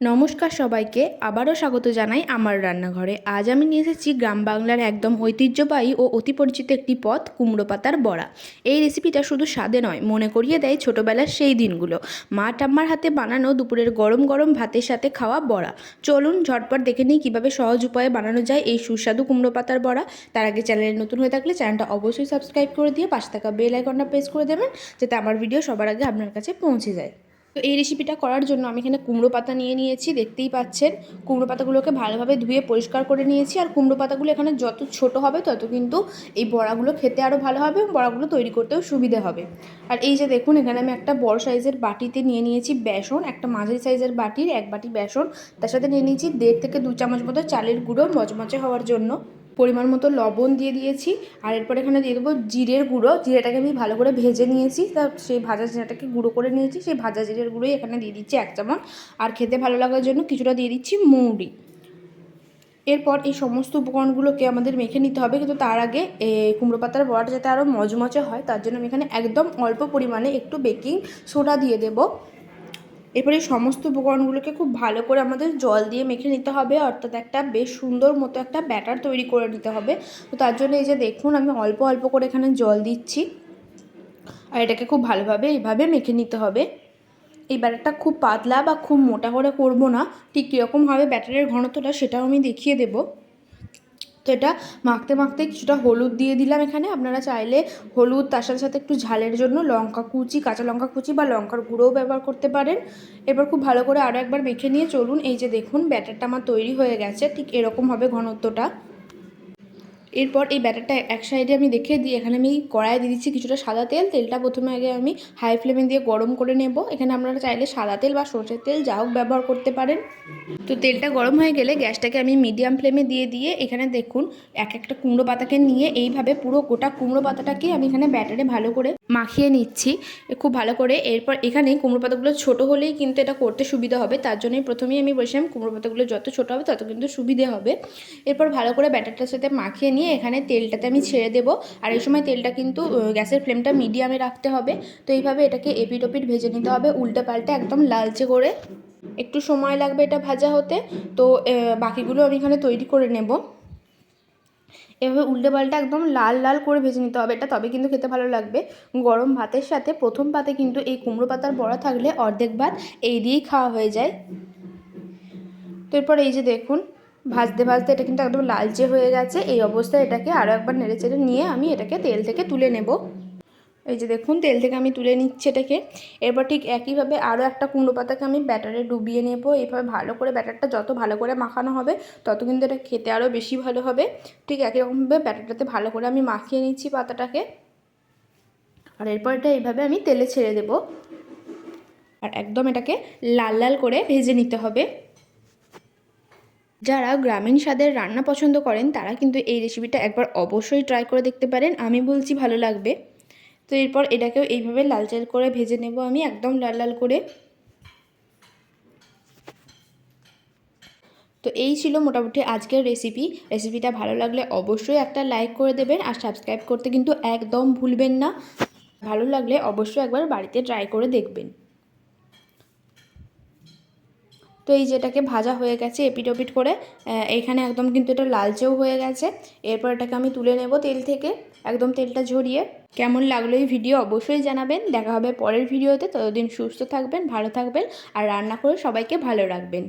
নমস্কার সবাইকে, আবারও স্বাগত জানাই আমার রান্নাঘরে। আজ আমি নিয়ে এসেছি গ্রাম বাংলার একদম ঐতিহ্যবাহী ও অতি পরিচিত একটি পদ, কুমড়ো পাতার বড়া। এই রেসিপিটা শুধু স্বাদে নয়, মনে করিয়ে দেয় ছোটোবেলার সেই দিনগুলো। মা ঠাম্মার হাতে বানানো দুপুরের গরম গরম ভাতের সাথে খাওয়া বড়া। চলুন ঝটপট দেখে নিই কীভাবে সহজ উপায়ে বানানো যায় এই সুস্বাদু কুমড়ো পাতার বড়া। তার আগে চ্যানেলে নতুন হয়ে থাকলে চ্যানেলটা অবশ্যই সাবস্ক্রাইব করে দিয়ে পাশে থাকা বেল আইকনটা প্রেস করে দেবেন, যাতে আমার ভিডিও সবার আগে আপনার কাছে পৌঁছে যায়। তো এই রেসিপিটা করার জন্য আমি এখানে কুমড়ো পাতা নিয়ে নিয়েছি, দেখতেই পাচ্ছেন। কুমড়ো পাতাগুলোকে ভালোভাবে ধুয়ে পরিষ্কার করে নিয়েছি। আর কুমড়ো পাতাগুলো এখানে যত ছোট হবে, তত কিন্তু এই বড়াগুলো খেতে আরও ভালো হবে এবং বড়াগুলো তৈরি করতেও সুবিধে হবে। আর এই যে দেখুন, এখানে আমি একটা বড় সাইজের বাটিতে নিয়ে নিয়েছি বেসন, একটা মাঝারি সাইজের বাটির, এক বাটি বেসন। তার সাথে নিয়ে নিয়েছি দেড় থেকে দু চামচ মতো চালের গুঁড়ো মচমচে হওয়ার জন্য। পরিমাণ মতো লবণ দিয়ে দিয়েছি আর এরপর এখানে দিয়ে দেবো জিরের গুঁড়ো। জিরেটাকে আমি ভালো করে ভেজে নিয়েছি। তা সেই ভাজা জিরাটাকে গুঁড়ো করে নিয়েছি। সেই ভাজা জিরের গুঁড়োই এখানে দিয়ে দিচ্ছি এক চামচ। আর খেতে ভালো লাগার জন্য কিছুটা দিয়ে দিচ্ছি মৌরি। এরপর এই সমস্ত উপকরণগুলোকে আমাদের মেখে নিতে হবে। কিন্তু তার আগে কুমড়ো পাতার বড়াটা যাতে আরও মজমচে হয়, তার জন্য আমি এখানে একদম অল্প পরিমাণে একটু বেকিং সোডা দিয়ে দেবো। এরপরে সমস্ত উপকরণগুলোকে খুব ভালো করে আমাদের জল দিয়ে মেখে নিতে হবে, অর্থাৎ একটা বেশ সুন্দর মতো একটা ব্যাটার তৈরি করে নিতে হবে। তো তার জন্য এই যে দেখুন, আমি অল্প অল্প করে এখানে জল দিচ্ছি। আর এটাকে খুব ভালোভাবে এইভাবে মেখে নিতে হবে। এই ব্যাটারটা খুব পাতলা বা খুব মোটা করে করব না, ঠিক কীরকম হবে ব্যাটারের ঘনত্বটা সেটাও আমি দেখিয়ে দেবো। তো এটা মাখতে মাখতে কিছুটা হলুদ দিয়ে দিলাম এখানে। আপনারা চাইলে হলুদ, তার সাথে সাথে একটু ঝালের জন্য লঙ্কা কুচি, কাঁচা লঙ্কা কুচি বা লঙ্কার গুঁড়োও ব্যবহার করতে পারেন। এবার খুব ভালো করে আরও একবার মেখে নিয়ে চলুন। এই যে দেখুন, ব্যাটারটা আমার তৈরি হয়ে গেছে। ঠিক এরকম হবে ঘনত্বটা। এরপর এই ব্যাটারটা এক সাইডে আমি দেখে দিই। এখানে আমি কড়াইয়ে দিয়ে দিচ্ছি কিছুটা সাদা তেল। তেলটা প্রথমে আগে আমি হাই ফ্লেমে দিয়ে গরম করে নেব। এখানে আপনারা চাইলে সাদা তেল বা সর্ষের তেল যা হোক ব্যবহার করতে পারেন। তো তেলটা গরম হয়ে গেলে গ্যাসটাকে আমি মিডিয়াম ফ্লেমে দিয়ে দিয়ে এখানে দেখুন, এক একটা কুমড়ো পাতাকে নিয়ে এইভাবে পুরো গোটা কুমড়ো পাতাটাকে আমি এখানে ব্যাটারে ভালো করে মাখিয়ে নিচ্ছি। খুব ভালো করে এরপর এখানে কুমড়ো পাতাগুলো ছোটো হলেই কিন্তু এটা করতে সুবিধা হবে। তার জন্যই প্রথমেই আমি বলছিলাম কুমড়ো পাতাগুলো যত ছোটো হবে তত কিন্তু সুবিধে হবে। এরপর ভালো করে ব্যাটারটার সাথে মাখিয়ে নিয়ে এখানে তেলটাতে আমি ছেড়ে দেবো। আর এই সময় তেলটা কিন্তু গ্যাসের ফ্লেমটা মিডিয়ামে রাখতে হবে। তো এইভাবে এটাকে এপিট ওপিট ভেজে নিতে হবে উল্টে পাল্টে একদম লালচে করে। একটু সময় লাগবে এটা ভাজা হতে। তো বাকিগুলো আমি এখানে তৈরি করে নেব। এভাবে উল্টে পাল্টা একদম লাল লাল করে ভেজে নিতে হবে। এটা তবে কিন্তু খেতে ভালো লাগবে। গরম ভাতের সাথে প্রথম পাতে কিন্তু এই কুমড়ো পাতার বড়া থাকলে অর্ধেক ভাত এই দিয়েই খাওয়া হয়ে যায়। তো এরপর এই যে দেখুন, ভাজতে ভাজতে এটা কিন্তু একদম লালচে হয়ে গেছে। এই অবস্থায় এটাকে আরও একবার নেড়ে চেড়ে নিয়ে আমি এটাকে তেল থেকে তুলে নেব। এই যে দেখুন, তেল থেকে আমি তুলে নিচ্ছি এটাকে। এরপর ঠিক একইভাবে আরও একটা কুমড়ো পাতাকে আমি ব্যাটারে ডুবিয়ে নেব। এইভাবে ভালো করে ব্যাটারটা যত ভালো করে মাখানো হবে, তত কিন্তু এটা খেতে আরও বেশি ভালো হবে। ঠিক একই রকমভাবে ব্যাটারটাতে ভালো করে আমি মাখিয়ে নিচ্ছি পাতাটাকে। আর এরপর এটা এইভাবে আমি তেলে ছেড়ে দেব। আর একদম এটাকে লাল লাল করে ভেজে নিতে হবে। যারা গ্রামীণ স্বাদের রান্না পছন্দ করেন, তারা কিন্তু এই রেসিপিটা একবার অবশ্যই ট্রাই করে দেখতে পারেন। আমি বলছি ভালো লাগবে। তো এরপর এটাকেও এইভাবে লাল চাল করে ভেজে নেব আমি, একদম লাল লাল করে। তো এই ছিল মোটামুটি আজকের রেসিপি রেসিপিটা ভালো লাগলে অবশ্যই একটা লাইক করে দেবেন আর সাবস্ক্রাইব করতে কিন্তু একদম ভুলবেন না। ভালো লাগলে অবশ্যই একবার বাড়িতে ট্রাই করে দেখবেন। তো এই যেটাকে ভাজা হয়ে গেছে এপিটোপিট করে এখানে একদম কিন্তু এটা লালচেও হয়ে গেছে। এরপর এটাকে আমি তুলে নেব তেল থেকে, একদম তেলটা ঝরিয়ে। কেমন লাগল এই ভিডিও অবশ্যই জানাবেন। দেখা হবে পরের ভিডিওতে। ততদিন সুস্থ থাকবেন, ভালো থাকবেন, আর রান্না করে সবাইকে ভালো রাখবেন।